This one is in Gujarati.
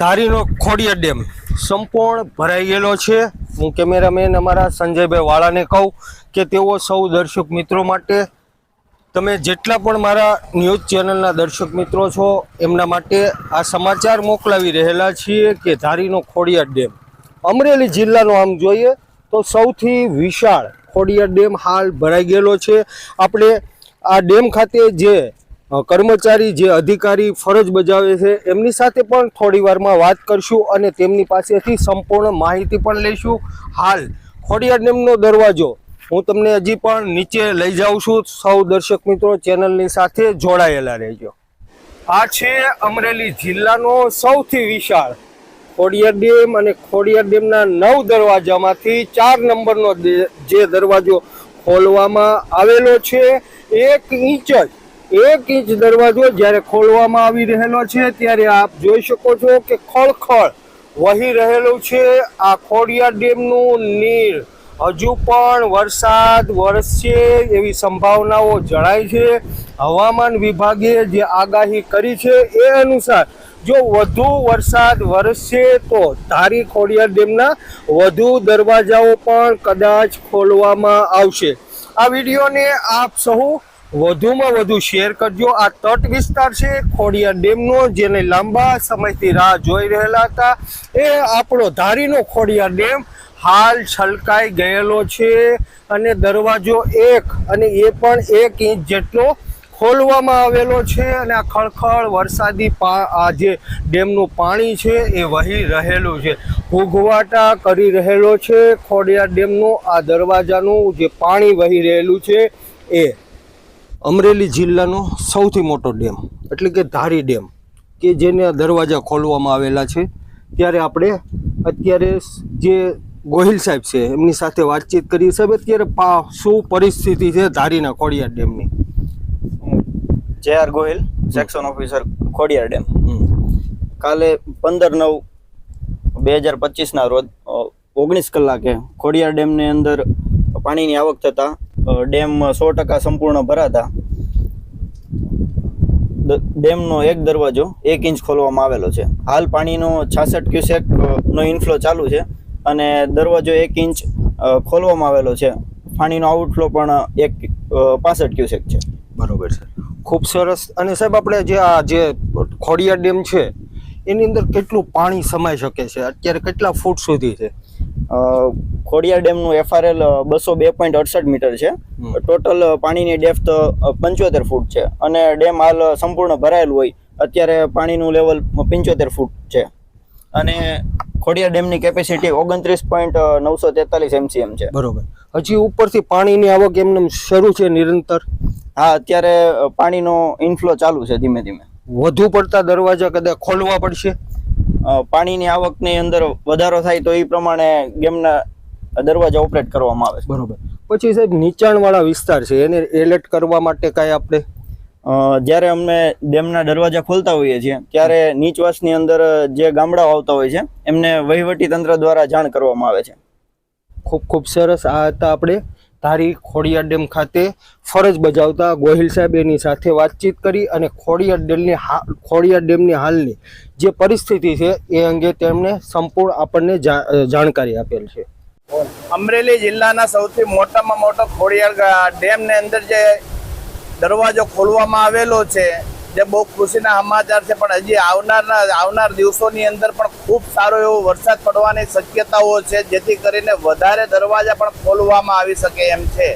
ધારીનો ખોડિયા ડેમ સંપૂર્ણ ભરાઈ ગયેલો છે. હું કેમેરામેન અમારા સંજયભાઈ વાળાને કહું કે તેઓ સૌ દર્શક મિત્રો માટે, તમે જેટલા પણ મારા ન્યૂઝ ચેનલના દર્શક મિત્રો છો, એમના માટે આ સમાચાર મોકલાવી રહેલા છીએ કે ધારીનો ખોડિયા ડેમ. અમરેલી જિલ્લાનો આમ જોઈએ તો સૌથી વિશાળ ખોડિયાર ડેમ હાલ ભરાઈ ગયેલો છે. આપણે આ ડેમ ખાતે જે કર્મચારી જે અધિકારી ફરજ બજાવે છે, એમની સાથે પણ થોડી વારમાં વાત કરશું અને તેમની પાસેથી સંપૂર્ણ માહિતી પણ લઈશું. હાલ, ખોડિયાર ડેમનો દરવાજો હું તમને હજી પણ નીચે લઈ જાઉં છું. સૌ દર્શક મિત્રો, ચેનલની સાથે જોડાયેલા રહેજો. આ છે અમરેલી જિલ્લાનો સૌથી વિશાળ ખોડિયાર ડેમ અને ખોડિયાર ડેમના નવ દરવાજામાંથી ચાર નંબરનો જે દરવાજો ખોલવામાં આવેલો છે. એક ઇંચ જ એક ઇંચ દરવાજો જ્યારે ખોલવામાં આવી રહેલો છે, ત્યારે આપ જોઈ શકો છો કે ખળખળ વહી રહેલું છે આ ખોડિયાર ડેમનું નીર. હજુ પણ વરસાદ વરસશે એવી સંભાવનાઓ જણાય છે. હવામાન વિભાગે જે આગાહી કરી છે એ અનુસાર જો વધુ વરસાદ વરસશે તો ધારી ખોડિયાર ડેમના વધુ દરવાજાઓ પણ કદાચ ખોલવામાં આવશે. આ વિડીયોને આપ સહુ વધુમાં વધુ શેર કરજો. આ તટ વિસ્તાર છે, ખોડિયાર ડેમનો, જેને લાંબા સમયથી રાહ જોઈ રહેલા હતા. એ આપણો ધારીનો ખોડિયાર ડેમ હાલ છલકાઈ ગયેલો છે અને દરવાજો એક અને એ પણ એક ઇંચ જેટલો ખોલવામાં આવેલો છે અને આ ખળખળ વરસાદી આ જે ડેમનું પાણી છે એ વહી રહેલું છે. ઘૂઘવાટા કરી રહેલો છે ખોડિયાર ડેમનું. આ દરવાજાનું જે પાણી વહી રહેલું છે એ અમરેલી જિલ્લાનો સૌથી મોટો ડેમ એટલે કે ધારી ડેમ કે જેના દરવાજા ખોલવામાં આવેલા છે. ત્યારે આપણે અત્યારે જે ગોહિલ સાહેબ છે એમની સાથે વાતચીત કરી. સાહેબ અત્યારે પા શું પરિસ્થિતિ છે ધારીના ખોડિયાર ડેમની? J R Gohil section officer Khodiyar dam. કાલે પંદર નવ બે હજાર પચીસના રોજ ઓગણીસ કલાકે ખોડિયાર ડેમની અંદર પાણીની આવક થતાં ડેમ સો ટકા સંપૂર્ણ ભરાતા. ડેમનો એક દરવાજો એક ઇંચ ખોલવામાં આવેલો છે. હાલ પાણીનો છાસઠ ક્યુસેકનો ઇન્ફ્લો ચાલુ છે અને દરવાજો એક ઇંચ ખોલવામાં આવેલો છે. પાણીનો આઉટફ્લો પણ એક પાસઠ ક્યુસેક છે. બરોબર છે. ખૂબ સરસ. અને સાહેબ, આપણે જે આ જે ખોડિયાર ડેમ છે, એની અંદર કેટલું પાણી સમાઈ શકે છે? અત્યારે કેટલા ફૂટ સુધી છે? ખોડિયાર ડેમનું એફઆરએલ બસો બે પોઈન્ટ અડસઠ મીટર છે. ટોટલ પાણીની ડેપ્થ પંચોતેર ફૂટ છે. અને ડેમ હાલ સંપૂર્ણ ભરાયેલું હોય અત્યારે પાણીનું લેવલ પંચોતેર ફૂટ છે. અને ખોડિયાર ડેમની કેપેસિટી ઓગણત્રીસ પોઈન્ટ નવસો તેતાલીસ એમસીએમ છે. બરોબર. હજી ઉપરથી પાણીની આવક એમને શરૂ છે નિરંતર? હા અત્યારે પાણીનો ઇનફ્લો ચાલુ છે ધીમે ધીમે. વધુ પડતા દરવાજા કદાચ ખોલવા પડશે? પાણીની આવકની અંદર વધારો થાય તો એ પ્રમાણે ગેમના દરવાજા ઓપરેટ કરવામાં આવે છે. બરોબર. પછી સાહેબ નીચાણવાળા વિસ્તાર છે એને એલર્ટ કરવા માટે કાંઈ આપણે? જ્યારે અમે ડેમના દરવાજા ખોલતા હોઈએ છીએ ત્યારે નીચવાસની અંદર જે ગામડાઓ આવતા હોય છે એમને વહીવટી તંત્ર દ્વારા જાણ કરવામાં આવે છે. ખૂબ ખૂબ સરસ. આ હતા આપણે ધારી ખોડિયાર ડેમ ખાતે ફરજ બજાવતા ગોહિલ સાહેબ એની સાથે વાતચીત કરી અને ખોડિયાર ડેમની હા, ખોડિયાર ડેમની હાલની જે પરિસ્થિતિ છે એ અંગે તેમણે સંપૂર્ણ આપણને જાણકારી આપેલ છે. અમરેલી જિલ્લાના સૌથી મોટામાં મોટો ખોડિયાર ડેમની અંદર જે દરવાજો ખોલવામાં આવેલો છે જે બહુ ખુશીના સમાચાર છે, પણ હજી આવનારના, આવનાર દિવસોની અંદર પણ ખૂબ સારો એવો વરસાદ પડવાની શક્યતાઓ છે, જેથી કરીને વધારે દરવાજા પણ ખોલવામાં આવી શકે એમ છે.